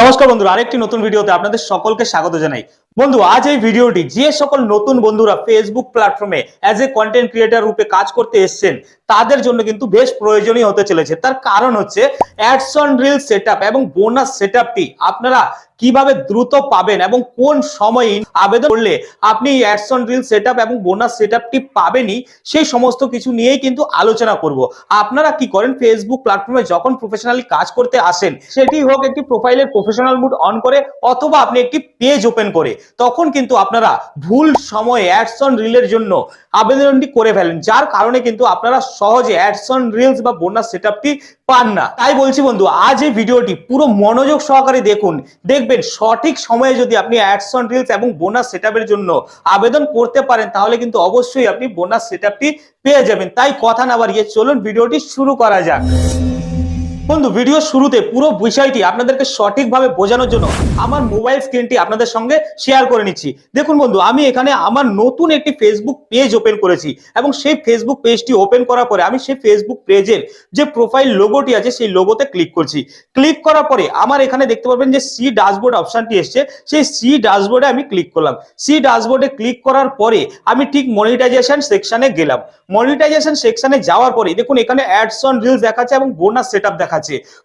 নমস্কার বন্ধুরা আরেকটি নতুন ভিডিওতে আপনাদের সকলকে স্বাগত জানাই। বন্ধু, আজ এই ভিডিওটি যে সকল নতুন বন্ধুরা ফেসবুক প্ল্যাটফর্মে অ্যাজ এ কন্টেন্ট ক্রিয়েটার রূপে কাজ করতে এসছেন, তাদের জন্য কিন্তু বেশ প্রয়োজনীয় হতে চলেছে। তার কারণ হচ্ছে অ্যাডস অন রিল সেটআপ এবং বোনাস সেটআপটি আপনারা কীভাবে দ্রুত পাবেন এবং কোন সময়ে আবেদন করলে আপনি অ্যাডস অন রিল সেটআপ এবং বোনাস সেটআপটি পাবেনই, সেই সমস্ত কিছু নিয়েই কিন্তু আলোচনা করব। আপনারা কি করেন? ফেসবুক প্ল্যাটফর্মে যখন প্রফেশনালি কাজ করতে আসেন, সেটি হোক একটি প্রোফাইলের প্রফেশনাল মুড অন করে অথবা আপনি একটি পেজ ওপেন করে তখন কিন্তু আপনারা ভুল সময়ে অ্যাডস অন রিলের জন্য আবেদনটি করে ফেলেন, যার কারণে কিন্তু আপনারা সহজে অ্যাডস অন রিলস বা বোনাস সেটআপটি পান না। তাই বলছি বন্ধু, আজ এই ভিডিওটি পুরো মনোযোগ সহকারে দেখুন। দেখবেন সঠিক সময়ে যদি আপনি অ্যাডস অন রিলস এবং বোনাস সেটআপের জন্য আবেদন করতে পারেন, তাহলে কিন্তু অবশ্যই আপনি বোনাস সেটআপটি পেয়ে যাবেন। তাই কথা না বাড়িয়ে চলুন, ভিডিওটি শুরু করা যাক। বন্ধু ভিডিও শুরুতে পুরো বিষয়টি আপনাদেরকে সঠিকভাবে বোঝানোর জন্য আমার মোবাইল স্ক্রিনটি আপনাদের সঙ্গে শেয়ার করে নিচ্ছি। দেখুন বন্ধু, আমি এখানে আমার নতুন একটি ফেসবুক পেজ ওপেন করেছি এবং সেই ফেসবুক পেজটি ওপেন করার পরে আমি সেই ফেসবুক পেজের যে প্রোফাইল লোগোটি আছে, সেই লোগোতে ক্লিক করছি। ক্লিক করার পরে আমার এখানে দেখতে পারবেন যে সি ড্যাশবোর্ড অপশনটি এসছে। সেই সি ড্যাশবোর্ডে আমি ক্লিক করলাম। সি ড্যাশবোর্ডে ক্লিক করার পরে আমি ঠিক মনিটাইজেশন সেকশনে গেলাম। মনিটাইজেশন সেকশনে যাওয়ার পরে দেখুন এখানে অ্যাডস অন রিলস দেখাচ্ছে এবং বোনাস সেটআপ দেখাচ্ছে।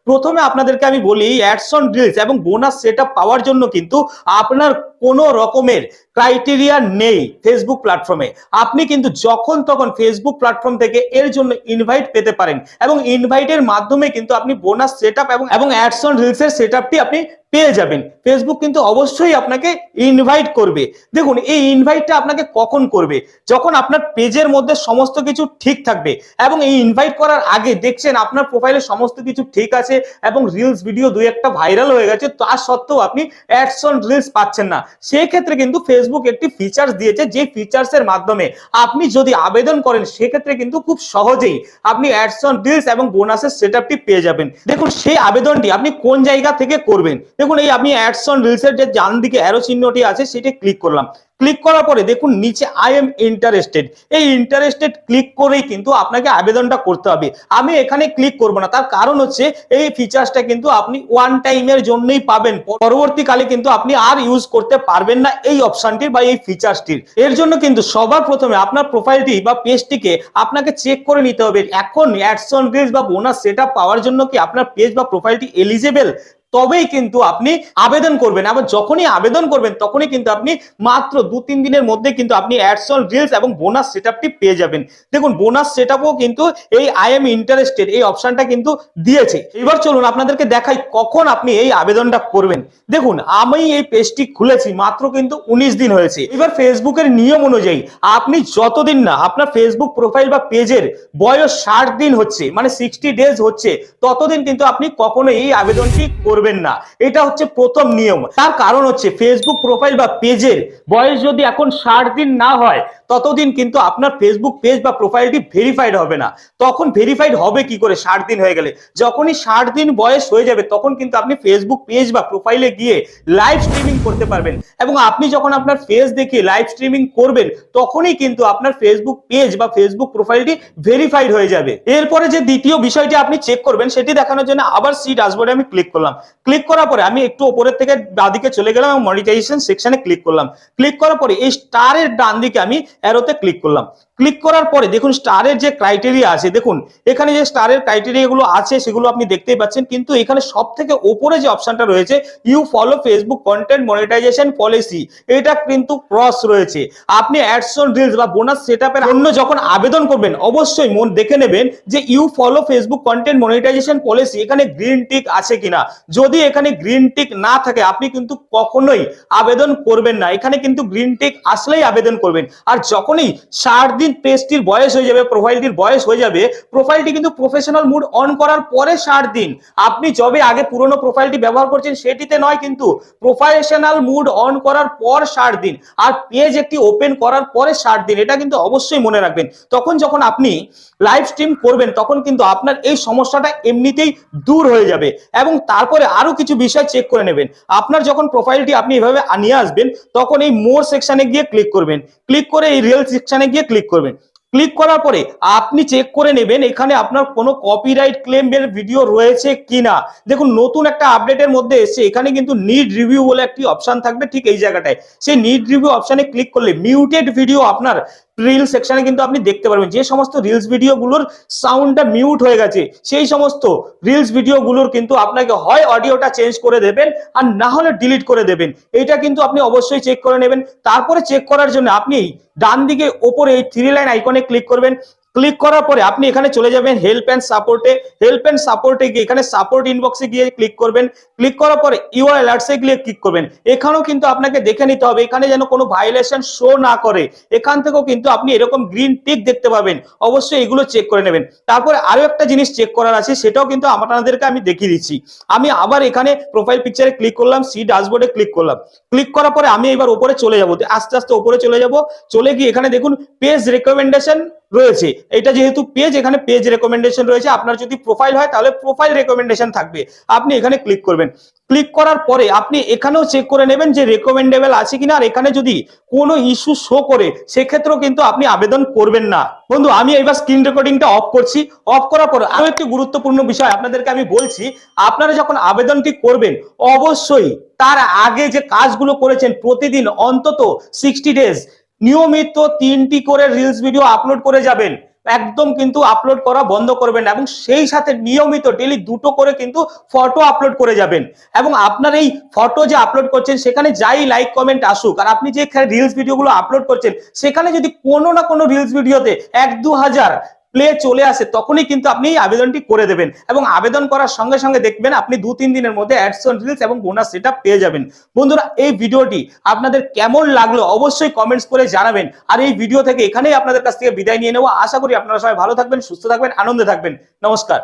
প্রথমে আপনাদেরকে আমি বলি অ্যাডসন ড্রিলস রিলস এবং বোনাস সেট পাওয়ার জন্য কিন্তু আপনার কোনো রকমের ক্রাইটেরিয়া নেই ফেসবুক প্ল্যাটফর্মে আপনি কিন্তু যখন তখন ফেসবুক প্ল্যাটফর্ম থেকে এর জন্য ইনভাইট পেতে পারেন এবং ইনভাইটের মাধ্যমে কিন্তু আপনি বোনাস সেটআপ এবং এবং অ্যাডস অন রিলসের সেটআপটি আপনি পেয়ে যাবেন। ফেসবুক কিন্তু অবশ্যই আপনাকে ইনভাইট করবে। দেখুন, এই ইনভাইটটা আপনাকে কখন করবে? যখন আপনার পেজের মধ্যে সমস্ত কিছু ঠিক থাকবে এবং এই ইনভাইট করার আগে দেখছেন আপনার প্রোফাইলে সমস্ত কিছু ঠিক আছে এবং রিলস ভিডিও দুই একটা ভাইরাল হয়ে গেছে, তা সত্ত্বেও আপনি অ্যাডস অন রিলস পাচ্ছেন না। সেই ক্ষেত্রে কিন্তু ফেসবুক একটি ফিচার্স দিয়েছে যে ফিচার্সের মাধ্যমে আপনি যদি আবেদন করেন, সেক্ষেত্রে কিন্তু খুব সহজেই আপনি অ্যাডস অন রিলস এবং বোনাসের সেট আপটি পেয়ে যাবেন। দেখুন, সেই আবেদনটি আপনি কোন জায়গা থেকে করবেন? দেখুন, এই আমি অ্যাডস অন রিলসের যে ডান দিকে অ্যারো চিহ্নটি আছে, সেটি ক্লিক করলাম। ক্লিক করার পরে দেখুন, নিচে আই এম ইন্টারেস্টেড এই ইন্টারেস্টেড ক্লিক করেই কিন্তু আপনাকে আবেদনটা করতে হবে। আমি এখানে ক্লিক করব না। তার কারণ হচ্ছে, এই ফিচার্সটা কিন্তু আপনি ওয়ান টাইমের জন্যই পাবেন। পরবর্তীকালে কিন্তু আপনি আর ইউজ করতে পারবেন না এই অপশনটির বা এই ফিচার্সটির এর জন্য কিন্তু সবার প্রথমে আপনার প্রোফাইলটি বা পেজটিকে আপনাকে চেক করে নিতে হবে। এখন অ্যাডস অন রিলস বা বোনাস সেটআপ পাওয়ার জন্য কি আপনার পেজ বা প্রোফাইলটি এলিজেবল তবেই কিন্তু আপনি আবেদন করবেন। আবার যখনই আবেদন করবেন, তখনই কিন্তু আপনি মাত্র দু তিন দিনের মধ্যে কিন্তু আপনি অ্যাডস অন রিলস এবং বোনাস সেটআপটি পেয়ে যাবেন। দেখুন বোনাস সেটআপও কিন্তু এই আই এম ইন্টারেস্টেড এই অপশনটা কিন্তু দিয়েছে। এবার চলুন আপনাদেরকে দেখাই কখন আপনি এই আবেদনটা করবেন। দেখুন, আমি এই পেজটি খুলেছি মাত্র কিন্তু উনিশ দিন হয়েছে। এবার ফেসবুকের নিয়ম অনুযায়ী আপনি যতদিন না আপনার ফেসবুক প্রোফাইল বা পেজের বয়স ষাট দিন হচ্ছে মানে সিক্সটি ডেজ হচ্ছে, ততদিন কিন্তু আপনি কখনোই এই আবেদনটি করবেন না। এটা হচ্ছে প্রথম নিয়ম। তার কারণ হচ্ছে ফেসবুক প্রোফাইল বা পেজের বয়স যদি এখন ষাট দিন না হয়, ততদিন কিন্তু আপনার ফেসবুক পেজ বা প্রোফাইলটি ভেরিফাইড হবে না। তখন ভেরিফাইড হবে কি করে ষাট দিন হয়ে গেলে? যখনই ষাট দিন বয়স হয়ে যাবে, তখন কিন্তু আপনি ফেসবুক পেজ বা প্রোফাইলে গিয়ে লাইভ স্ট্রিমিং করতে পারবেন। এবং আপনি যখন আপনার ফেস দেখে লাইভ স্ট্রিমিং করবেন, তখনই কিন্তু আপনার ফেসবুক পেজ বা ফেসবুক প্রোফাইলটি ভেরিফাইড হয়ে যাবে। এরপরে যে দ্বিতীয় বিষয়টি আপনি চেক করবেন, সেটি দেখানোর জন্য আবার সি ড্যাশবোর্ডে আমি ক্লিক করলাম। ক্লিক করার পরে আমি একটু উপরের থেকে বাদিকে চলে গেলাম এবং মনিটাইজেশন সেকশনে ক্লিক করলাম। ক্লিক করার পরে এই স্টারের ডান দিকে আমি অ্যারোতে ক্লিক করলাম। ক্লিক করার পরে দেখুন স্টারের যে ক্রাইটেরিয়া আছে, দেখুন, এখানে যে স্টারের ক্রাইটেরিয়া গুলো আছে, সেগুলো আপনি দেখতেই পাচ্ছেন, কিন্তু এখানে সব থেকে ওপরে যে অপশনটা রয়েছে you follow Facebook content monetization policy এটা কিন্তু ক্রস রয়েছে। আপনি অ্যাডস অন রিলস বা বোনাস সেটআপের জন্য যখন আবেদন করবেন, অবশ্যই মন দেখে নেবেন যে you follow Facebook content monetization policy এখানে গ্রিন টিক আছে কিনা। যদি এখানে গ্রিন টিক না থাকে, আপনি কিন্তু কখনোই আবেদন করবেন না। এখানে কিন্তু গ্রিন টিক আসলেই আবেদন করবেন। আর যখনই ষাট দিন পেজটির বয়স হয়ে যাবে প্রোফাইলটির বয়স হয়ে যাবে প্রোফাইলটি কিন্তু প্রফেশনাল মুড অন করার পরে ষাট দিন। আপনি যবে আগে পুরনো প্রোফাইলটি ব্যবহার করছেন, সেটিতে নয় কিন্তু প্রফেশনাল মুড অন করার পর ষাট দিন। আর পেজ একটি ওপেন করার পরে ষাট দিন, এটা কিন্তু অবশ্যই মনে রাখবেন। তখন যখন আপনি লাইভ স্ট্রিম করবেন, তখন কিন্তু আপনার এই সমস্যাটা এমনিতেই দূর হয়ে যাবে। এবং তারপরে আরও কিছু বিষয় চেক করে নেবেন। আপনার যখন প্রোফাইলটি আপনি এভাবে নিয়ে আসবেন, তখন এই মোর সেকশনে গিয়ে ক্লিক করবেন। ক্লিক করে এই রিয়েল সেকশনে গিয়ে ক্লিক করবেন। ক্লিক করার পরে আপনি চেক করে নেবেন এখানে আপনার কোনো কপিরাইট ক্লেমের ভিডিও রয়েছে কিনা। দেখুন, নতুন একটা আপডেটের মধ্যে এসেছে। এখানে কিন্তু নিড রিভিউ বলে একটি অপশন থাকবে ঠিক এই জায়গাটায়। সেই নিড রিভিউ অপশনে ক্লিক করলে মিউটেড ভিডিও আপনার রিল সেকশনে কিন্তু আপনি দেখতে পারবেন। যে সমস্ত রিলস ভিডিওগুলোর সাউন্ডটা মিউট হয়ে গেছে, সেই সমস্ত রিলস ভিডিওগুলোর কিন্তু আপনাকে হয় অডিওটা চেঞ্জ করে দেবেন আর না হলে ডিলিট করে দেবেন। এটা কিন্তু আপনি অবশ্যই চেক করে নেবেন। তারপরে চেক করার জন্য আপনি ডান দিকে ওপরে এই থ্রি লাইন আইকনে ক্লিক করবেন। ক্লিক করার পরে আপনি এখানে চলে যাবেন হেল্প অ্যান্ড সাপোর্টে হেল্প অ্যান্ড সাপোর্টে গিয়ে এখানে সাপোর্ট ইনবক্সে গিয়ে ক্লিক করবেন। ক্লিক করার পরে ইউআর অ্যালার্টসে গিয়ে ক্লিক করবেন। এখানেও কিন্তু আপনাকে দেখে নিতে হবে, এখানে যেন কোনো ভাইলেশন শো না করে। এখান থেকেও কিন্তু আপনি এরকম গ্রিন টিক দেখতে পাবেন। অবশ্যই এগুলো চেক করে নেবেন। তারপরে আরও একটা জিনিস চেক করার আছে, সেটাও কিন্তু আপনাদেরকে আমি দেখিয়ে দিচ্ছি। আমি আবার এখানে প্রোফাইল পিকচারে ক্লিক করলাম সি ড্যাশবোর্ডে ক্লিক করলাম। ক্লিক করার পরে আমি এবার উপরে চলে যাব। আস্তে আস্তে উপরে চলে যাব। চলে গিয়ে এখানে দেখুন পেজ রেকমেন্ডেশন রয়েছে। এটা যেহেতু পেজ এখানে পেজ রেকমেন্ডেশন রয়েছে। আপনার যদি প্রোফাইল হয়, তাহলে প্রোফাইল রেকমেন্ডেশন থাকবে। আপনি এখানে ক্লিক করবেন। ক্লিক করার পরে আপনি এখানেও চেক করে নেবেন যে রেকমেন্ডেবল আছে কিনা। আর এখানে যদি কোনো ইস্যু শো করে, সেক্ষেত্রেও কিন্তু আপনি আবেদন করবেন না। বন্ধু, আমি এবার স্ক্রিন রেকর্ডিংটা অফ করছি। অফ করার পর আরও একটি গুরুত্বপূর্ণ বিষয় আপনাদেরকে আমি বলছি। আপনারা যখন আবেদনটি করবেন, অবশ্যই তার আগে যে কাজগুলো করেছেন, প্রতিদিন অন্তত সিক্সটি ডেজ নিয়মিত তিনটি করে রিলস ভিডিও আপলোড করে যাবেন। একদম কিন্তু আপলোড করা বন্ধ করবেন এবং সেই সাথে নিয়মিত ডেলি দুটো করে কিন্তু ফটো আপলোড করে যাবেন। এবং আপনার এই ফটো যে আপলোড করছেন, সেখানে যাই লাইক কমেন্ট আসুক আর আপনি যে রিলস ভিডিওগুলো আপলোড করছেন, সেখানে যদি কোনো না কোনো রিলস ভিডিওতে এক দু হাজার প্লে চলে আসে, তখনই কিন্তু আপনি আবেদনটি করে দেবেন। এবং আবেদন করার সঙ্গে সঙ্গে দেখবেন আপনি দু তিন দিনের মধ্যে অ্যাডসন রিলস এবং বোনাস সেটা পেয়ে যাবেন। বন্ধুরা, এই ভিডিওটি আপনাদের কেমন লাগল অবশ্যই কমেন্টস করে জানাবেন। আর এই ভিডিও থেকে এখানেই আপনাদের কাছ থেকে বিদায় নিয়ে নেব। আশা করি আপনারা সবাই ভালো থাকবেন, সুস্থ থাকবেন, আনন্দে থাকবেন। নমস্কার।